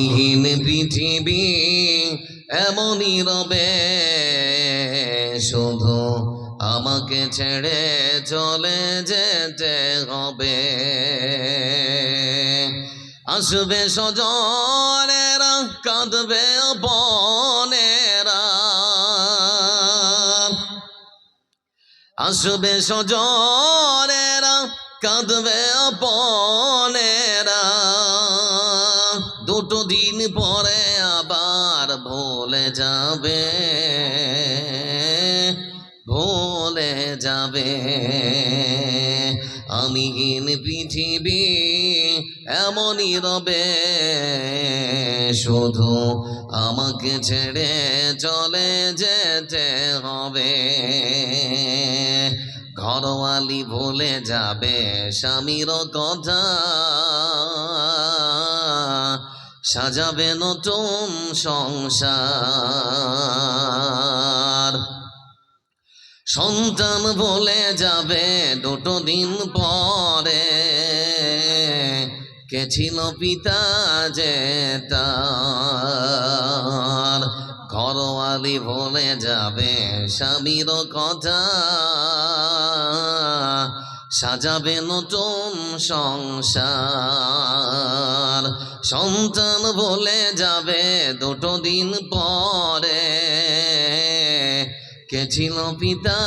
হীন পৃথিবী এমনই রবে, শুধু আমাকে ছেড়ে চলে যেতে হবে। আসবে সজনেরা কাঁদবে বনেরা। আসবে সজনেরা কাঁদবে আপনেরা দুটো দিন পরে আবার ভুলে যাবে ভুলে যাবে। আমিহীন পৃথিবী এমনই রবে, শুধু আমাকে ছেড়ে চলে যেতে হবে। ঘরওয়ালি ভুলে যাবে স্বামীর কথা সাজাবে নতুন সংসার। সন্তান বলে যাবে দুটো দিন পরে। কে ছিল পিতা যে তার? ঘরওয়ালি বলে যাবে স্বামীর কথা। সাজাবে নতুন সংসার। সন্তান বলে যাবে দুটো দিন পরে। কে ছিল পিতা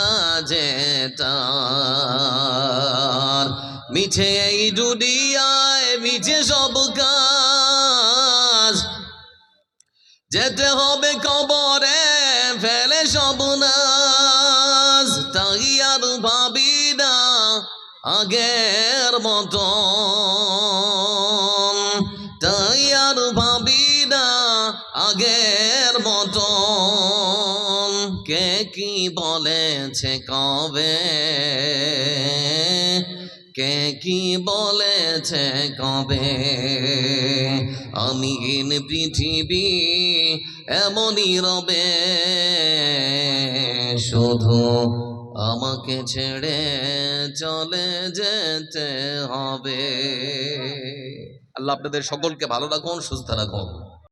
যে তার? মিছে এই দুনিয়ায়, মিছে সব কাজ। যেতে হবে কবরে, ফেলে সব নাজ আগের মতন। তাই আর ভাবি না আগের মতন। কে কি বলেছে কবে? কে কি বলেছে কবে? আমিহীন পৃথিবী এমনই রবে। শুধু আমাকে ছেড়ে চলে যেতে হবে। আল্লাহ আপনাদের সকলকে ভালো রাখুন সুস্থ রাখুন।